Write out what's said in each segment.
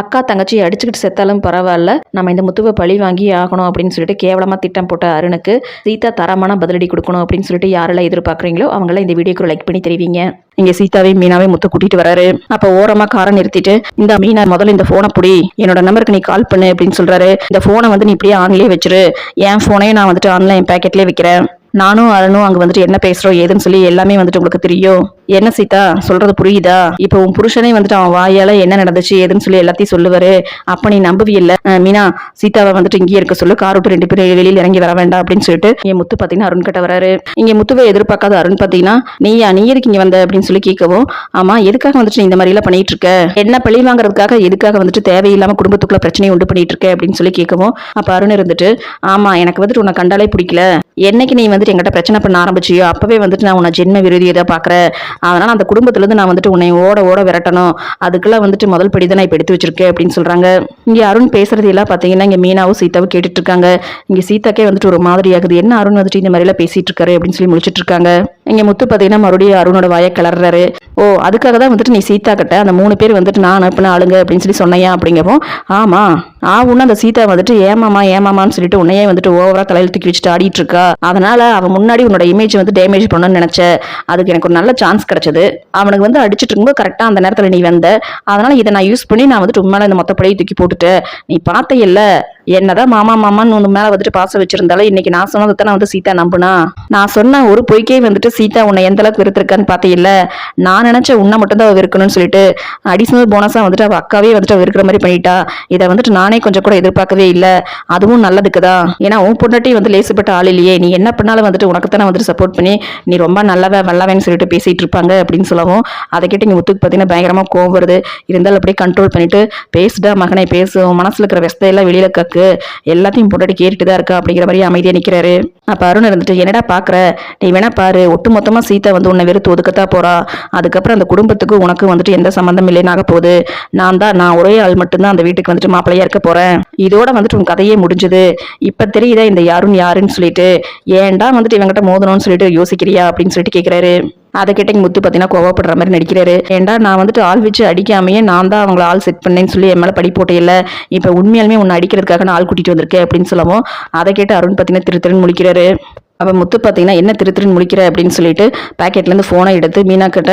அக்கா தங்கச்சி அடிச்சுக்கிட்டு செத்தாலும் பரவாயில்ல. நம்ம இந்த முத்துவை பழி வாங்கி ஆகணும் அப்படின்னு சொல்லிட்டு கேவலமாக திட்டம் போட்ட அருணுக்கு சீதா தரமான பதிலடி கொடுக்கணும் அப்படின்னு சொல்லிட்டு யாரெல்லாம் எதிர்பார்க்குறீங்களோ அவங்களாம் இந்த வீடியோக்கு லைக் பண்ணி தெரிவிங்க. இங்கே சீதாவே மீனாவே முத்து கூட்டிட்டு வராரு. அப்போ ஓரமாக காரை நிறுத்திட்டு இந்த மீனா முதல்ல இந்த ஃபோனை பிடி. என்னோட நம்பருக்கு நீ கால் பண்ணு அப்படின்னு சொல்கிறாரு இந்த ஃபோனை வந்து நீ இப்படியே ஆன்லயே வச்சிரு. என் ஃபோனையும் நான் வந்துட்டு ஆன்லைன் பேக்கெட்லேயே வைக்கிறேன். நானும் அருணும் அங்கே வந்துட்டு என்ன பேசுகிறோம் ஏதுன்னு சொல்லி எல்லாமே வந்துட்டு உங்களுக்கு தெரியும். என்ன சீதா? சொல்றது புரியுதா? இப்போ உன் புருஷனே வந்துட்டு அவன் வாயால என்ன நடந்துச்சு ஏதுன்னு சொல்லி எல்லாத்தையும் சொல்லுவாரு. அப்ப நீ நம்புவியல்ல? அஹ் மீனா சீதாவை வந்துட்டு இங்கேயே இருக்க சொல்லு. கார் விட்டு ரெண்டு பேரும் வெளியில் இறங்கி வர வேண்டாம் அப்படின்னு சொல்லிட்டு என் முத்து பாத்தீங்கன்னா அருண் கிட்ட வராரு. இங்க முத்துவை எதிர்பார்க்காத அருண் பாத்தீங்கன்னா நீயா நீ எதுக்கு இங்க வந்த அப்படின்னு சொல்லி கேட்கவும் ஆமா எதுக்காக வந்துட்டு நீ இந்த மாதிரி எல்லாம் பண்ணிட்டு இருக்க? என்ன பழி வாங்குறதுக்காக எதுக்காக வந்துட்டு தேவையில்லாம குடும்பத்துக்குள்ள பிரச்சனையை உண்டு பண்ணிட்டு இருக்க அப்படின்னு சொல்லி கேட்கவும் அப்ப அருண் இருந்துட்டு ஆமா எனக்கு வந்துட்டு உன்னை கண்டாலே பிடிக்கல. என்னைக்கு நீ வந்துட்டு என்கிட்ட பிரச்சனை பண்ண ஆரம்பிச்சியோ அப்பவே வந்துட்டு நான் உன்னை ஜென்ம விரோதியை தான் பாக்குறேன். அதனால் அந்த குடும்பத்திலேருந்து நான் வந்துட்டு உன்னை ஓட ஓட விரட்டணும். அதுக்கெல்லாம் வந்துட்டு முதல் படி தான் நான் இப்போ எடுத்து வச்சிருக்கேன் அப்படின்னு சொல்கிறாங்க இங்கே அருண் பேசுறது எல்லாம் பார்த்தீங்கன்னா இங்கே மீனாவும் சீதாவும் கேட்டுட்டு இருக்காங்க. இங்கே சீதாக்கே வந்துட்டு ஒரு மாதிரி ஆகுது என்ன அருண் வந்துட்டு இந்த மாதிரிலாம் பேசிகிட்டு இருக்காரு அப்படின்னு சொல்லி முடிச்சிட்டு இருக்காங்க. முத்து பார்த்தீங்கன்னா மறுபடியும் அருணோட வாயை கிளறாரு ஓ அதுக்காக தான் வந்துட்டு நீ சீதா கிட்ட அந்த மூணு பேர் வந்துட்டு நான் அனுப்பின ஆளுங்க அப்படின்னு சொல்லி சொன்னையா அப்படிங்கவும் ஆமாம் ஆவுன்னு அந்த சீதா வந்துட்டு ஏமாமா ஏமாமான்னு சொல்லிட்டு உன்னையே வந்துட்டு ஓவரா தலையில தூக்கி வச்சுட்டு ஆடிட்டு இருக்கா? அதனால அவன் முன்னாடி உன்னோட இமேஜ் வந்து டேமேஜ் பண்ணணும்னு நினைச்ச. அதுக்கு எனக்கு ஒரு நல்ல சான்ஸ் கிடைச்சது. அவனுக்கு வந்து அடிச்சிட்டு இருக்கும்போது கரெக்டா அந்த நேரத்துல நீ வந்த. அதனால இதை நான் யூஸ் பண்ணி நான் வந்துட்டு உண்மையில இந்த மொத்த படையை தூக்கி போட்டுட்டேன். நீ பார்த்த இல்ல. என்னதான் மாமா மாமான்னு உன் மேல வந்துட்டு பாசம் வச்சிருந்தாலும் இன்னைக்கு நான் சொன்னதை தான் வந்து சீதா நம்புனா. நான் சொன்ன ஒரு பொய்க்கே வந்துட்டு சீதா உன்னை எந்த அளவுக்கு வெறுத்திருக்கான்னு பார்த்தீல்ல நான் நினைச்ச உன்னை மட்டும் தான் இருக்கணும்னு வெறுக்கணும்னு சொல்லிட்டு அடிஷனல் போனஸா வந்துட்டு அவ அக்காவே வந்துட்டு அவள் வெறுக்கிற மாதிரி பண்ணிட்டா. இதை வந்துட்டு நானே கொஞ்சம் கூட எதிர்பார்க்கவே இல்லை. அதுவும் நல்லதுக்கு தான். ஏன்னா உன் பொண்டாட்டி வந்து லேசுப்பட்ட ஆள் இல்லையே. நீ என்ன பண்ணாலும் வந்துட்டு உனக்கு தானே வந்துட்டு சப்போர்ட் பண்ணி நீ ரொம்ப நல்லவ வல்லவன்னு சொல்லிட்டு பேசிட்டு இருப்பாங்க அப்படின்னு சொல்லவும் அதை கேட்டு இங்க முத்துக்கு பார்த்தீங்கன்னா பயங்கரமா கோவம் வருது. இருந்தாலும் அப்படியே கண்ட்ரோல் பண்ணிட்டு பேசுடா மகனை பேசு. மனசில் மனசுல இருக்கிற வெஸ்தையெல்லாம் வெளியில இருக்கு. எல்லாத்தையும் பொண்டாட்டி கேட்டுட்டு தான் இருக்கா அப்படிங்கிற மாதிரி அமைதியாக நிற்கிறாரு அப்போ அருண் இருந்துட்டு என்னடா பார்க்குற நீ வேணா பாரு. ஒட்டு மொத்தமாக சீதா வந்து உன்னை வெறுத்து ஒதுக்கத்தான் போறா. அதுக்கப்புறம் அந்த குடும்பத்துக்கு உனக்கு வந்துட்டு எந்த சம்மந்தம் இல்லைன்னு போகுது. நான் தான் நான் ஒரே ஆள் மட்டும்தான் அந்த வீட்டுக்கு வந்துட்டு மாப்பிள்ளையா இருக்க போறேன். இதோட வந்துட்டு உன் கதையே முடிஞ்சது. இப்போ தெரியுதா இந்த யாருன்னு யாருன்னு சொல்லிட்டு? ஏன்டா வந்துட்டு இவங்கிட்ட மோதணும்னு சொல்லிட்டு யோசிக்கிறியா? அப்படின்னு சொல்லிட்டு கேட்குறாரு அதை கேட்ட முத்து பார்த்தீங்கன்னா கோவப்படுற மாதிரி நடிக்கிறாரு. ஏன்டா நான் வந்துட்டு ஆள் வச்சு அடிக்காமையே நான் தான் அவங்கள ஆள் செட் பண்ணேன்னு சொல்லி என் மேலே படி போட்டே இப்போ உண்மையாலுமே உன்னை அடிக்கிறதுக்காக நான் ஆள் கூட்டிகிட்டு வந்திருக்கேன் அப்படின்னு சொல்லவும் அதை கேட்டு அருண் பார்த்தீங்கன்னா திரு திருன்னு முழிக்கிறாரு. அப்போ முத்து பார்த்தீங்கன்னா என்ன திரு திருன்னு முழிக்கிற? அப்படின்னு சொல்லிட்டு பாக்கெட்லேருந்து ஃபோனை எடுத்து மீனா கிட்ட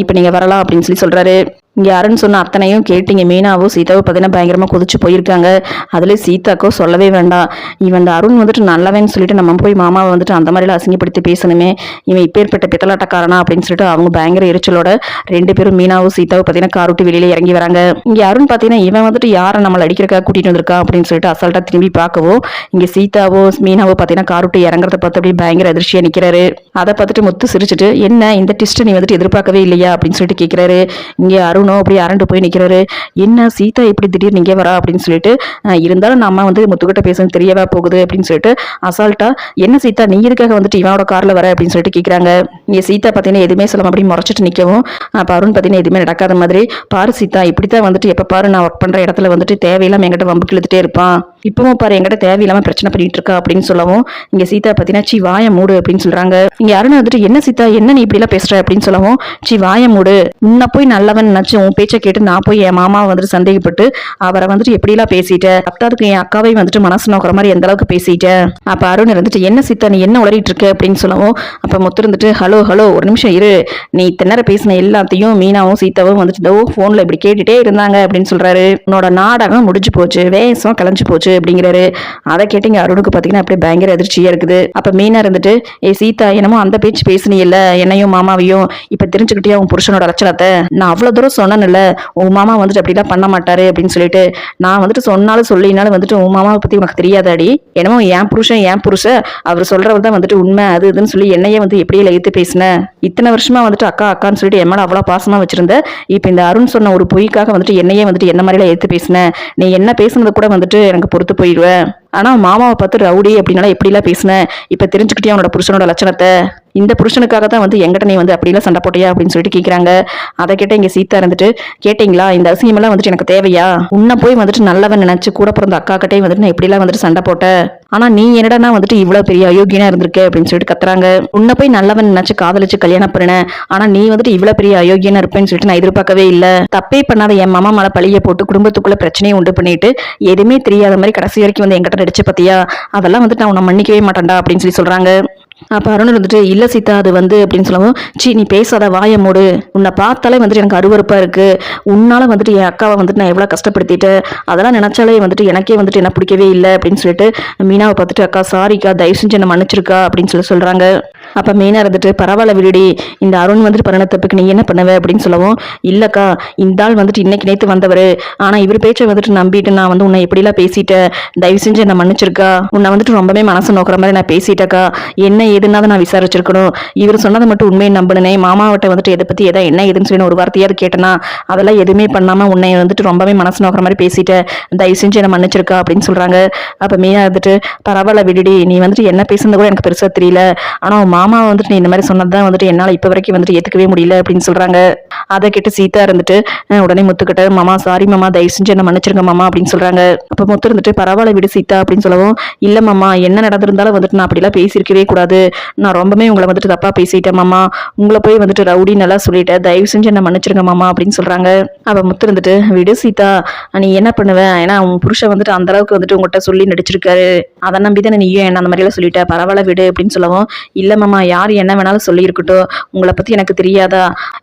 இப்போ நீங்கள் வரலாம் அப்படின்னு சொல்லி சொல்கிறாரு இங்கே அருண் சொன்ன அத்தனையும் கேட்டீங்க. மீனாவும் சீதாவும் பார்த்தீங்கன்னா பயங்கரமாக கொதிச்சு போயிருக்காங்க. அதுலேயும் சீதாக்கோ சொல்லவே வேண்டாம். இவன் அந்த அருண் வந்துட்டு நல்லவன்னு சொல்லிட்டு நம்ம போய் மாமாவை வந்துட்டு அந்த மாதிரிலாம் அசிங்கப்படுத்தி பேசணுமே. இவன் இப்பேற்பட்ட பித்தலாட்டக்காரனா அப்படின்னு சொல்லிட்டு அவங்க பயங்கர எரிச்சலோட ரெண்டு பேரும் மீனாவும் சீதாவும் பார்த்தீங்கன்னா கார் விட்டு வெளியில இறங்கி வராங்க. இங்கே அருண் பார்த்தீங்கன்னா இவன் வந்துட்டு யாரை நம்மளை அடிக்கிறக்காக கூட்டிட்டு வந்திருக்கா அப்படின்னு சொல்லிட்டு அசால்ட்டா திரும்பி பார்க்கவோ இங்கே சீதாவோ மீனாவோ பார்த்தீங்கன்னா கார் விட்டு இறங்குறத பார்த்து அப்படியே பயங்கர அதிர்ச்சியா நிற்கிறாரு அதை பார்த்துட்டு முத்து சிரிச்சிட்டு என்ன இந்த டிஸ்ட் நீ வந்துட்டு எதிர்பார்க்கவே இல்லையா? அப்படின்னு சொல்லிட்டு கேட்கிறாரு இங்கே அருண் அருணும் அப்படி அரண்டு போய் நிற்கிறாரு என்ன சீதா இப்படி திடீர்னு இங்கே வரா? அப்படின்னு சொல்லிட்டு இருந்தாலும் நம்ம வந்து முத்துக்கிட்ட பேசணும் தெரியவா போகுது? அப்படின்னு சொல்லிட்டு அசால்ட்டா என்ன சீதா நீ இதுக்காக வந்துட்டு இவனோட காரில் வர? அப்படின்னு சொல்லிட்டு கேட்குறாங்க நீ சீதா பார்த்தீங்கன்னா எதுவுமே சொல்லாம அப்படி முறைச்சிட்டு நிற்கவும் அப்போ அருண் பார்த்தீங்கன்னா எதுவுமே நடக்காத மாதிரி பாரு சீதா இப்படி தான் வந்துட்டு எப்போ பாரு நான் ஒர்க் பண்ணுற இடத்துல வந்துட்டு தேவையில்லாமல் என்கிட்ட வம்புக்கு இழுத்துட்டே இருப்பான். இப்பவும் பாரு எங்கிட்ட தேவையில்லாம பிரச்சனை பண்ணிட்டு இருக்கா அப்படின்னு சொல்லவும் இங்க சீதா பார்த்தீங்கன்னா சி வாய மூடு அப்படின்னு சொல்றாங்க. இங்க அருண் வந்துட்டு என்ன சீதா என்ன நீ இப்படி எல்லாம் பேசுற? அப்படின்னு சொல்லவும் சி வாய மூடு. உன்னை போய் நல்லவன் நினைச்சு உன் பேச்சை கேட்டு நான் போய் என் மாமாவை வந்துட்டு சந்தேகப்பட்டு அவரை வந்துட்டு எப்படிலாம் பேசிட்டேன் அக்காருக்கு என் அக்காவை வந்துட்டு மனசு நோக்கிற மாதிரி எந்த அளவுக்கு பேசிட்டேன் அப்ப அருண் இருந்துட்டு என்ன சீதா நீ என்ன உளறிட்டு இருக்க? அப்படின்னு சொல்லவும் அப்ப மொத்தம் இருந்துட்டு ஹலோ ஹலோ ஒரு நிமிஷம் இரு. நீ இத்தனை நேரம் பேசின எல்லாத்தையும் மீனாவும் சீதாவும் வந்துட்டு இதோ போன்ல இப்படி கேட்டுட்டே இருந்தாங்க அப்படின்னு சொல்றாரு. உன்னோட நாடகம் முடிஞ்சு போச்சு. வேஷம் கலைஞ்சு போச்சு. அப்படிங்கிறாரு. அதை கேட்டு இங்கே அருணுக்கு பார்த்தீங்கன்னா அப்படியே பயங்கர அதிர்ச்சியாக இருக்குது. அப்ப மீனா இருந்துட்டு ஏ சீதா என்னமோ அந்த பேச்சு பேசுனீல்ல என்னையும் மாமாவையும்? இப்போ தெரிஞ்சுக்கிட்டே உன் புருஷனோட லட்சணத்தை? நான் அவ்வளவு தூரம் சொன்னேன்ல உன் மாமா வந்துட்டு அப்படிலாம் பண்ண மாட்டாரு அப்படின்னு சொல்லிட்டு நான் வந்துட்டு சொன்னாலும் சொல்லினாலும் வந்துட்டு உன் மாமாவை பற்றி உனக்கு தெரியாதாடி? என்னமோ என் புருஷன் என் புருஷன் அவர் சொல்றவர் தான் வந்துட்டு உண்மை அது இதுன்னு சொல்லி என்னையே வந்து எப்படியே எழுத்து பேசின? இத்தனை வருஷமா வந்துட்டு அக்கா அக்கான்னு சொல்லிட்டு என் மேலே அவ்வளவு பாசமா வச்சிருந்த இப்ப இந்த அருண் சொன்ன ஒரு பொய்க்காக வந்துட்டு என்னையே வந்துட்டு என்ன மாதிரிலாம் எடுத்து பேசினேன் நீ என்ன பேசுனது கூட வந்துட்டு எனக்கு பொறுத்து போயிடுவேன் ஆனால் மாமாவை பார்த்து ரவுடி அப்படின்னால எப்படிலாம் பேசினேன் இப்போ தெரிஞ்சுக்கிட்டே அவனோட புருஷனோட லட்சணத்தை? இந்த புருஷனுக்காக தான் வந்து எங்கிட்ட நீ வந்து அப்படிலாம் சண்டை போட்டியா அப்படின்னு சொல்லிட்டு கேட்குறாங்க அதை கேட்ட இங்கே சீத்தா இருந்துட்டு கேட்டிங்களா? இந்த அசிங்கமெல்லாம் வந்துட்டு எனக்கு தேவையா? உன்னை போய் வந்துட்டு நல்லவன் நினைச்சு கூட பிறந்த அக்கா கிட்டே வந்துட்டு நான் இப்படிலாம் வந்துட்டு சண்டை போட்டேன் ஆனா நீ என்னடா வந்துட்டு இவ்வளவு பெரிய அயோக்கியனா இருந்திருக்க அப்படின்னு சொல்லிட்டு கத்துறாங்க. உன்னை போய் நல்லவன் நினைச்சு காதலிச்சு கல்யாணம் பண்ணினேன் ஆனா நீ வந்துட்டு இவ்வளவு பெரிய அயோக்கியனா இருப்பேன்னு சொல்லிட்டு நான் எதிர்பார்க்கவே இல்ல. தப்பே பண்ணாத என் மாமா மேல பழிய போட்டு குடும்பத்துக்குள்ள பிரச்சனையை உண்டு பண்ணிட்டு எதுவுமே தெரியாத மாதிரி கடைசி வரைக்கும் வந்து என்கிட்ட நடிச்சு பத்தியா? அதெல்லாம் வந்துட்டு நான் உன்னை மன்னிக்கவே மாட்டேன்டா அப்படின்னு சொல்லி சொல்றாங்க. அப்போ அருண் வந்துட்டு இல்லை சீதா அது வந்து அப்படின்னு சொல்லவும் சி நீ பேசாத வாய மூடு. உன்னை பார்த்தாலே வந்துட்டு எனக்கு அருவருப்பாக இருக்குது உன்னால வந்துட்டு என் அக்காவை வந்துட்டு நான் எவ்வளோ கஷ்டப்படுத்திட்டேன் அதெல்லாம் நினச்சாலே வந்துட்டு எனக்கே வந்துட்டு என்ன பிடிக்கவே இல்லை அப்படின்னு சொல்லிட்டு மீனாவை பார்த்துட்டு அக்கா சாரிக்கா தயவு செஞ்சு என்னை மன்னிச்சிருக்கா அப்படின்னு சொல்லி சொல்கிறாங்க அப்போ மெயினாக இருந்துட்டு பரவாயில்ல விடுடி இந்த அருண் வந்துட்டு பண்ண தப்புக்கு நீ என்ன பண்ணுவ அப்படின்னு சொல்லவும் இல்லைக்கா இந்த ஆள் வந்துட்டு இன்னைக்கு நேற்று வந்தவர். ஆனால் இவர் பேச்சை வந்துட்டு நம்பிட்டு நான் வந்து உன்னை எப்படிலாம் பேசிட்டேன் தயவு செஞ்சு என்னை மன்னிச்சிருக்கா? உன்னை வந்துட்டு ரொம்பவே மனசு நோக்கிற மாதிரி நான் பேசிட்டேக்கா. என்ன ஏதுன்னாவது நான் விசாரிச்சிருக்கணும். இவர் சொன்னதை மட்டும் உண்மையை நம்பினே மாமாவட்ட வந்துட்டு எதை பற்றி எதை என்ன ஏதுன்னு சொல்லி ஒரு வார்த்தையாவது கேட்டேனா அதெல்லாம் எதுவுமே பண்ணாமல் உன்னை வந்துட்டு ரொம்பவே மனசு நோக்கிற மாதிரி பேசிட்டேன் தயவு செஞ்சு என்னை மன்னிச்சிருக்கா அப்படின்னு சொல்கிறாங்க அப்போ மெயினாக இருந்துட்டு பரவாயில்ல விடுடி நீ வந்துட்டு என்ன பேசுனது கூட எனக்கு பெருசாக தெரியல. ஆனால் மாமா வந்துட்டு நீ இந்த மாதிரி சொன்னது தான் வந்துட்டு என்னால் இப்போ வரைக்கும் வந்துட்டு ஏற்றுக்கவே முடியல அப்படின்னு சொல்கிறாங்க அதை கேட்டு சீதா இருந்துட்டு உடனே முத்துக்கிட்ட மாமா சாரி மாமா தயவு செஞ்சு என்ன மன்னிச்சிருங்க மாமா அப்படின்னு சொல்கிறாங்க அப்போ முத்து இருந்துட்டு பரவாயில்ல விடு சீதா அப்படின்னு சொல்லவும் இல்லை மாமா என்ன நடந்திருந்தாலும் வந்துட்டு நான் அப்படிலாம் பேசியிருக்கவே கூடாது. நான் ரொம்பவே உங்களை வந்துட்டு தப்பாக பேசிட்டேன் மாமா. உங்களை போய் வந்துட்டு ரவுடி நல்லா சொல்லிட்டேன். தயவு செஞ்சு என்ன மன்னிச்சிருங்க மாமா அப்படின்னு சொல்கிறாங்க அப்போ முத்து இருந்துட்டு விடு சீதா நீ என்ன பண்ணுவேன் ஏன்னா உன் புருஷன் வந்துட்டு அந்த அளவுக்கு வந்துட்டு உங்கள்கிட்ட சொல்லி நடிச்சிருக்காரு. அதை நம்பி தானே நீயும் என்ன அந்த மாதிரிலாம் சொல்லிட்டேன் பரவாயில்ல விடு அப்படின்னு சொல்லவும் இல்லை மாமா யார் என்ன வேணாலும் சொல்லியிருக்கட்டும். உங்களை பற்றி எனக்கு தெரியாதா?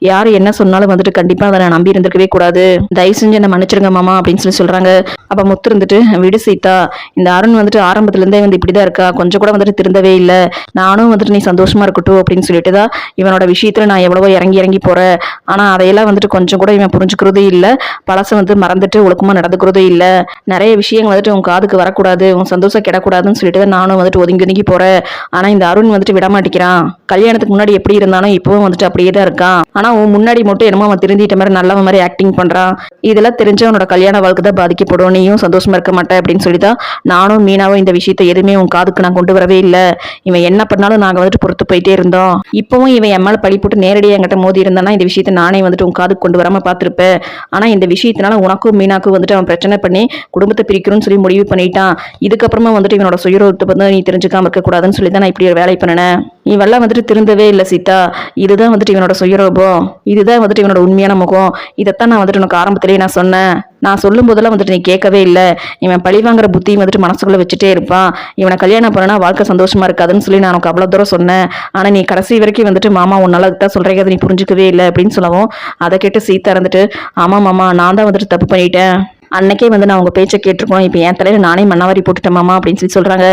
யார் என்ன சொன்னாலும் வந்துட்டு கண்டிப்பாக அதை நான் நம்பி இருந்திருக்கவே கூடாது. தயவு செஞ்சு என்ன மன்னிச்சிருங்க மாமா அப்படின்னு சொல்லி சொல்கிறாங்க அப்போ முத்து இருந்துட்டு விடு சீதா இந்த அருண் வந்துட்டு ஆரம்பத்துலேருந்தே வந்து இப்படி தான் இருக்கா? கொஞ்சம் கூட வந்துட்டு திருந்தவே இல்லை. நானும் வந்துட்டு நீ சந்தோஷமாக இருக்கட்டும் அப்படின்னு சொல்லிட்டு தான் இவனோட விஷயத்தில் நான் எவ்வளவோ இறங்கி இறங்கி போகிறேன் ஆனால் அதையெல்லாம் வந்துட்டு கொஞ்சம் கூட இவன் புரிஞ்சுக்கிறதே இல்லை. பழசை வந்து மறந்துட்டு ஒழுக்கமாக நடந்துக்கிறதே இல்லை. நிறைய விஷயங்கள் வந்துட்டு உன் காதுக்கு வரக்கூடாது உன் சந்தோஷம் கிடக்கூடாதுன்னு சொல்லிட்டு தான் நானும் வந்துட்டு ஒதுங்கி ஒதுங்கி போகிறேன் ஆனால் இந்த அருண் வந்துட்டு விட மாட்டேங்கிறான் கல்யாணத்துக்கு முன்னாடி எப்படி இருந்தாலும் இப்பவும் வந்துட்டு அப்படியே தான் இருக்கான். ஆனா உன் முன்னாடி மட்டும் என்னமோ அவன் திருந்திட்ட மாதிரி நல்லவன் மாதிரி ஆக்டிங் பண்றான். இதெல்லாம் தெரிஞ்சு அவனோட கல்யாண வாழ்க்கை தான் பாதிக்கப்படும். நீயும் சந்தோஷமா இருக்க மாட்டேன் அப்படின்னு சொல்லி தான் நானும் மீனாவும் இந்த விஷயத்தை எதுவுமே உன் காதுக்கு நான் கொண்டு வரவே இல்லை. இவன் என்ன பண்ணாலும் நாங்க வந்துட்டு பொறுத்து போயிட்டே இருந்தோம். இப்பவும் இவன் என் மேல பழி போட்டு நேரடியாக என்கிட்ட மோதி இருந்தானா இந்த விஷயத்தை நானே வந்துட்டு உன் காதுக்கு கொண்டு வராம பார்த்திருப்பேன். ஆனா இந்த விஷயத்தினால உனக்கும் மீனாக்கும் வந்துட்டு அவன் பிரச்சனை பண்ணி குடும்பத்தை பிரிக்கணும்னு சொல்லி முடிவு பண்ணிட்டான். இதுக்கப்புறமா வந்துட்டு இவனோட சுயரூபத்தை வந்து நீ தெரிஞ்சுக்காம இருக்கக்கூடாதுன்னு சொல்லி தான் நான் இப்படி ஒரு வேலை பண்ணினேன். இவெல்லாம் வந்துட்டு திருந்தவே இல்லை சீதா. இதுதான் வந்துட்டு இவனோட சுயரூபம். இதுதான் வந்துட்டு இவனோட உண்மையான முகம். இதைத்தான் நான் வந்துட்டு உனக்கு ஆரம்பத்திலேயே நான் சொன்னேன். நான் சொல்லும் போதெல்லாம் வந்துட்டு நீ கேட்கவே இல்லை. இவன் பழி வாங்குற வந்துட்டு மனசுக்குள்ள வச்சுட்டே இருப்பான். இவனை கல்யாணம் பண்ணனா வாழ்க்கை சந்தோஷமா இருக்காதுன்னு சொல்லி நான் உனக்கு அவ்வளோ தூரம் சொன்னேன். ஆனா நீ கடைசி வரைக்கும் வந்துட்டு மாமா உன்னால தான் சொல்றீங்க அதை நீ புரிஞ்சுக்கவே இல்லை. அப்படின்னு சொல்லவும் அதை கேட்டு சீதா இருந்துட்டு ஆமா மாமா நான் தான் வந்துட்டு தப்பு பண்ணிட்டேன். அன்னைக்கே வந்து நான் உங்கள் பேச்சை கேட்டிருக்கோம். இப்போ என் தலையில் நானே மண்ணாவாரி போட்டுட்டேன் மாமா அப்படின்னு சொல்லி சொல்கிறாங்க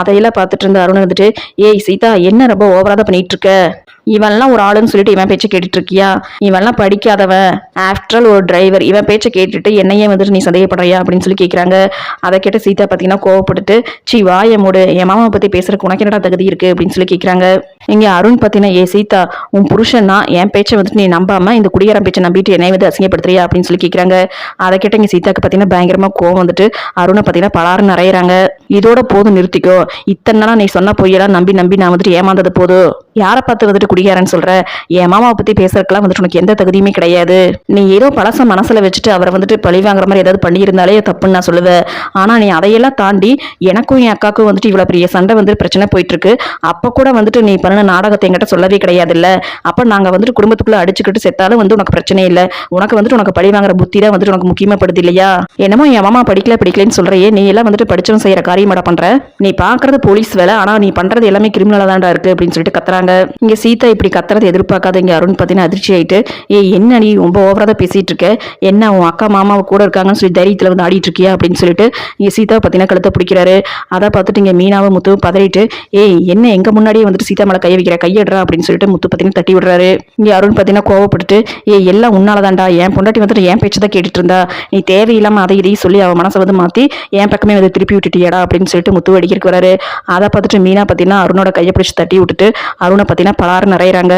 அதையெல்லாம் பார்த்துட்டு இருந்த அருண் வந்துட்டு ஏய் சீதா என்ன ரொம்ப ஓவராக தான் பண்ணிகிட்ருக்க இவன்லாம் ஒரு ஆளுன்னு சொல்லிட்டு இவன் பேச்சை கேட்டுட்டு இருக்கியா இவன்லாம் படிக்காதவன் ஆஃப்டர் ஒரு டிரைவர் இவன் பேச்சை கேட்டுட்டு என்னையே வந்துட்டு நீ சந்தேகப்படுறியா? அப்படின்னு சொல்லி கேட்குறாங்க அதை கேட்டு சீதா பார்த்தீங்கன்னா கோவப்பட்டுட்டு சி வாய மூடு. என் மாமாவை பற்றி பேசுறதுக்கு உனக்கு என்னடா தகுதி இருக்கு? அப்படின்னு சொல்லி கேட்குறாங்க இங்கே அருண் பார்த்தீங்கன்னா ஏ சீதா உன் புருஷன்னா என் பேச்சை வந்துட்டு நீ நம்பாம இந்த குடியாரம் பேச்சை நம்பிட்டு என்னை வந்து அசிங்கப்படுத்துறியா? அப்படின்னு சொல்லி கேட்குறாங்க அதை கேட்ட இங்கே சீதாக்கு பார்த்தீங்கன்னா பயங்கரமாக கோவம் வந்துட்டு அருணை பார்த்தீங்கன்னா பலாறு நிறையிறாங்க இதோட போதும் நிறுத்திக்கோ. இத்தனை நாளாக நீ சொன்ன பொய்யெல்லாம் நம்பி நம்பி நான் வந்துட்டு ஏமாந்தது போதும். யாரை பார்த்து வந்துட்டு குடிகாரன்னு சொல்ற? என் மாமாவை பத்தி பேசுறதுக்கெல்லாம் வந்துட்டு உனக்கு எந்த தகுதியுமே கிடையாது. நீ ஏதோ பழச மனசுல வச்சுட்டு அவரை வந்துட்டு பழி வாங்குற மாதிரி ஏதாவது பண்ணியிருந்தாலே தப்புன்னு நான் சொல்லுவேன். ஆனா நீ அதையெல்லாம் தாண்டி எனக்கும் என் அக்காவுக்கும் வந்துட்டு இவ்வளவு பெரிய சண்டை வந்து பிரச்சனை போயிட்டு இருக்கு அப்ப கூட வந்துட்டு நீ பண்ண நாடகத்தை என்கிட்ட சொல்லவே கிடையாது இல்ல அப்ப நாங்க வந்துட்டு குடும்பத்துக்குள்ள அடிச்சுக்கிட்டு செத்தாலும் வந்து உனக்கு பிரச்சனை இல்ல. உனக்கு வந்துட்டு உனக்கு பழி வாங்குற புத்தி தான் வந்துட்டு உனக்கு முக்கியமாப்படுது இல்லையா? என்னமோ என் மாமா படிக்கல படிக்கலன்னு சொல்றையே. நீ எல்லாம் வந்துட்டு படிச்சவன் செய்யற காரியமாடா பண்ற? நீ பாக்குறது போலீஸ் வேலை. ஆனா நீ பண்றது எல்லாமே கிரிமினலா தான்டா இருக்கு அப்படின்னு சொல்லிட்டு கத்துறாங்க. இங்க சீதா இப்படி கத்துறது எதிர்பார்க்காத இங்க அருண் பார்த்தீங்கன்னா அதிர்ச்சி ஆயிட்டு ஏ என்ன நீ ரொம்ப ஓவரா தான் பேசிட்டு இருக்க என்ன உன் அக்கா மாமா கூட இருக்காங்கன்னு சொல்லி தைரியத்துல வந்து ஆடிட்டு இருக்கியா? அப்படின்னு சொல்லிட்டு இங்க சீதா பார்த்தீங்கன்னா கழுத்தை பிடிக்கிறாரு. அதை பார்த்துட்டு இங்க மீனாவை முத்துவும் பதறிட்டு ஏய் என்ன எங்க முன்னாடியே வந்துட்டு சீதா மேல கை வைக்கிற? கையடுறா அப்படின்னு சொல்லிட்டு முத்து பார்த்தீங்கன்னா தட்டி விடுறாரு. இங்க அருண் பார்த்தீங்கன்னா கோவப்பட்டுட்டு ஏய் எல்லாம் உன்னாலதான்டா. என் பொண்டாட்டி வந்துட்டு என் பேச்சு தான் கேட்டுட்டு இருந்தா நீ தேவையில்லாம அதை இதையும் சொல்லி அவன் மனசை வந்து மாத்தி என் பக்கமே வந்து திருப்பி விட்டுட்டியாடா? அப்படின்னு சொல்லிட்டு முத்து அடிக்கிறதுக்கு வராரு. அதை பார்த்துட்டு மீனா பார்த்தீங்கன்னா அருணோட கையை பிடிச்சி தட்டி விட்டுட்டு அருண் பார்த்தீங்கன்னா பலாறு நிறையிறாங்க.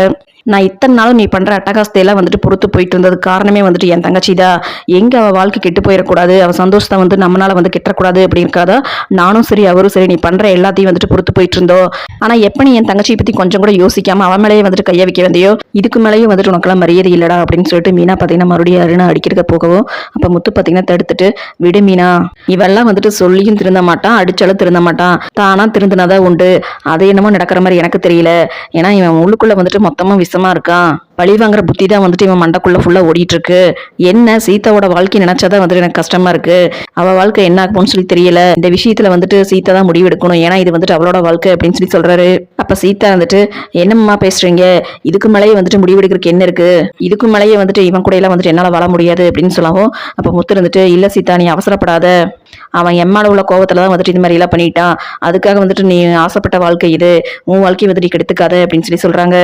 நான் இத்தனை நாளும் நீ பண்ற அட்டகாஸ்தையெல்லாம் வந்துட்டு பொறுத்து போயிட்டு இருந்தது. காரணமே வந்துட்டு என் தங்கச்சி தான் எங்க அவ வாழ்க்கை கெட்டு போயிடக்கூடாது. அவள் சந்தோஷத்தை வந்து நம்மளால் வந்து கெட்டக்கூடாது அப்படிங்கிறதா நானும் சரி அவரும் சரி நீ பண்ற எல்லாத்தையும் வந்துட்டு பொறுத்து போயிட்டு இருந்தோம் ஆனா எப்ப நீ என் தங்கச்சியை பத்தி கொஞ்சம் கூட யோசிக்காம அவன் மேலேயே வந்துட்டு கைய வைக்க வேண்டியோ? இதுக்கு மேலேயும் வந்துட்டு உனக்கெல்லாம் மரியாதை இல்லடா அப்படின்னு சொல்லிட்டு மீனா பார்த்தீங்கன்னா மறுபடியும் அருணா அடிக்கிறக்க போகவும் அப்ப முத்து பாத்தீங்கன்னா தடுத்துட்டு விடு மீனா. இவெல்லாம் வந்துட்டு சொல்லியும் திருந்த மாட்டான் அடிச்சாலும் திருந்த மாட்டான். தானா திருந்தினதா உண்டு. அது என்னமோ நடக்கிற மாதிரி எனக்கு தெரியல. ஏன்னா இவன் உள்ளுக்குள்ளே வந்துட்டு மொத்தமா விஷமா இருக்கான். பழி வாங்குற புத்தி தான் வந்துட்டு இவன் மண்டக்குள்ள ஃபுல்லா ஓடிட்டு இருக்கு என்ன சீதாவோட வாழ்க்கை நினைச்சாதான் வந்துட்டு எனக்கு கஷ்டமா இருக்கு. அவ வாழ்க்கை என்ன ஆகும்னு சொல்லி தெரியல. இந்த விஷயத்துல வந்துட்டு சீதா தான் முடிவு எடுக்கணும் ஏன்னா இது வந்துட்டு அவளோட வாழ்க்கை அப்படின்னு சொல்லி சொல்றாரு. அப்ப சீதா வந்துட்டு என்னம்மா பேசுறீங்க? இதுக்கு மேலேயே வந்துட்டு முடிவு எடுக்கிறதுக்கு என்ன இருக்கு? இதுக்கு மேலேயே வந்துட்டு இவன் கூட எல்லாம் வந்துட்டு என்னால வாழ முடியாது அப்படின்னு சொல்லவும் அப்ப முத்து இருந்துட்டு இல்ல சீதா நீ அவசரப்படாத. அவன் எம்மால உள்ள கோவத்துல தான் வந்துட்டு இந்த மாதிரி எல்லாம் பண்ணிட்டான். அதுக்காக வந்துட்டு நீ ஆசைப்பட்ட வாழ்க்கை இது. உன் வாழ்க்கையை வந்துட்டு கெடுத்துக்காத அப்படின்னு சொல்லி சொல்றாங்க.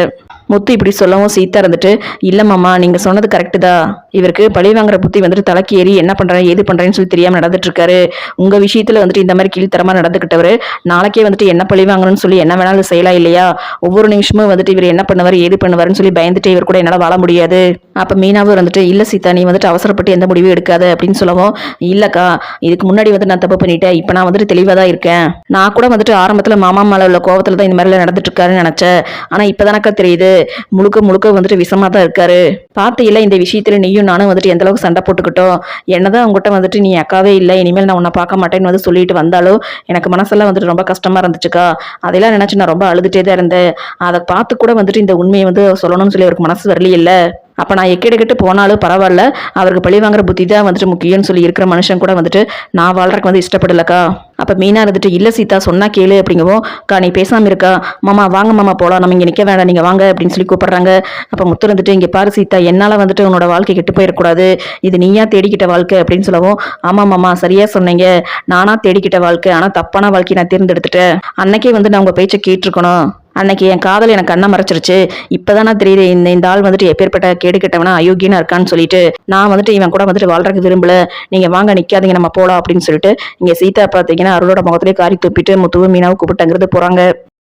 முத்து இப்படி சொல்லவும் சீதா இருந்துட்டு இல்லை மாமா நீங்கள் சொன்னது கரெக்டு தான் இவருக்கு பழி வாங்குற புத்தி வந்துட்டு தலைக்கு ஏறி என்ன பண்ணுறேன் ஏது பண்ணுறேன்னு சொல்லி தெரியாமல் நடந்துட்டு இருக்காரு உங்கள் விஷயத்தில் வந்துட்டு இந்த மாதிரி கீழ்த்தரமாக நடந்துக்கிட்டவர் நாளைக்கே வந்துட்டு என்ன பழி வாங்கணும்னு சொல்லி என்ன வேணாலும் செய்யலாம் இல்லையா? ஒவ்வொரு நிமிஷமும் வந்துட்டு இவர் என்ன பண்ணுவார் ஏது பண்ணுவாருன்னு சொல்லி பயந்துட்டு இவர் கூட என்னால் வாழ முடியாது. அப்போ மீனாவும் வந்துட்டு இல்லை சீதா நீ வந்துட்டு அவசரப்பட்டு எந்த முடிவும் எடுக்காது அப்படின்னு சொல்லவும் இல்லைக்கா இதுக்கு முன்னாடி வந்து நான் தப்பு பண்ணிட்டேன் இப்போ நான் வந்துட்டு தெளிவாக தான் இருக்கேன். நான் கூட வந்துட்டு ஆரம்பத்தில் மாமா மேலே உள்ள கோவத்தில் தான் இந்த மாதிரிலாம் நடந்துட்டு இருக்காருன்னு நினச்சேன். ஆனால் இப்போ தானக்கா தெரியுது. முழுக்க முழுக்க வந்துட்டு விஷமா தான் இருக்காரு பார்த்தியில இந்த விஷயத்துல நீயும் நானும் வந்துட்டு எந்த அளவுக்கு சண்டை போட்டுக்கிட்டோம்? என்னதான் உங்ககிட்ட வந்துட்டு நீ அக்காவே இல்லை இனிமேல் நான் உன்னை பார்க்க மாட்டேன்னு வந்து சொல்லிட்டு வந்தாலும் எனக்கு மனசெல்லாம் வந்துட்டு ரொம்ப கஷ்டமா இருந்துச்சுக்கா. அதெல்லாம் நினைச்சு நான் ரொம்ப அழுதுட்டே தான் இருந்தேன். அதை பார்த்து கூட வந்துட்டு இந்த உண்மையை வந்து சொல்லணும்னு சொல்லி அவருக்கு மனசு வரலையில்லை அப்போ நான் எக்கெடுக்கிட்டு போனாலும் பரவாயில்ல. அவருக்கு பழி வாங்குற புத்தி தான் வந்துட்டு முக்கியம்னு சொல்லி இருக்கிற மனுஷன் கூட வந்துட்டு நான் வாழ்றதுக்கு வந்து இஷ்டப்படலக்கா? அப்போ மீனா இருந்துட்டு இல்லை சீதா சொன்னால் கேளு அப்படிங்கவும் அக்கா நீ பேசாமல் இருக்கா? மாமா வாங்க மாமா போகலாம் நம்ம இங்கே நிற்க வேண்டாம் நீங்கள் வாங்க அப்படின்னு சொல்லி கூப்பிட்றாங்க. அப்போ முத்து இருந்துட்டு இங்கே பாரு சீதா என்னால் வந்துட்டு உன்னோட வாழ்க்கை கெட்டு போயிடக்கூடாது. இது நீயா தேடிக்கிட்ட வாழ்க்கை அப்படின்னு சொல்லவும் ஆமாம் மாமா சரியாக சொன்னீங்க. நானாக தேடிக்கிட்ட வாழ்க்கை. ஆனால் தப்பான வாழ்க்கையை நான் தேர்ந்தெடுத்துட்டேன். அன்னைக்கே வந்து நான் உங்கள் பேச்சை கேட்டிருக்கணும். அன்னைக்கு என் காதல் எனக்கு கண்ணை மறைச்சிருச்சு. இப்பதானே தெரியுது இந்த இந்த ஆள் வந்துட்டு எப்பேற்பட்ட கேடு கெட்டவனா அயோக்கியனா இருக்கான்னு சொல்லிட்டு. நான் வந்துட்டு இவன் கூட வந்துட்டு வாழ்றதுக்கு விரும்பல. நீங்க வாங்க நிக்காதீங்க நம்ம போலாம் அப்படின்னு சொல்லிட்டு இங்க சீதா பாத்தீங்கன்னா அருளோட முகத்திலே காரி துப்பிட்டு முத்துவும் மீனாவும் கூப்பிட்டங்கிறது போறாங்க.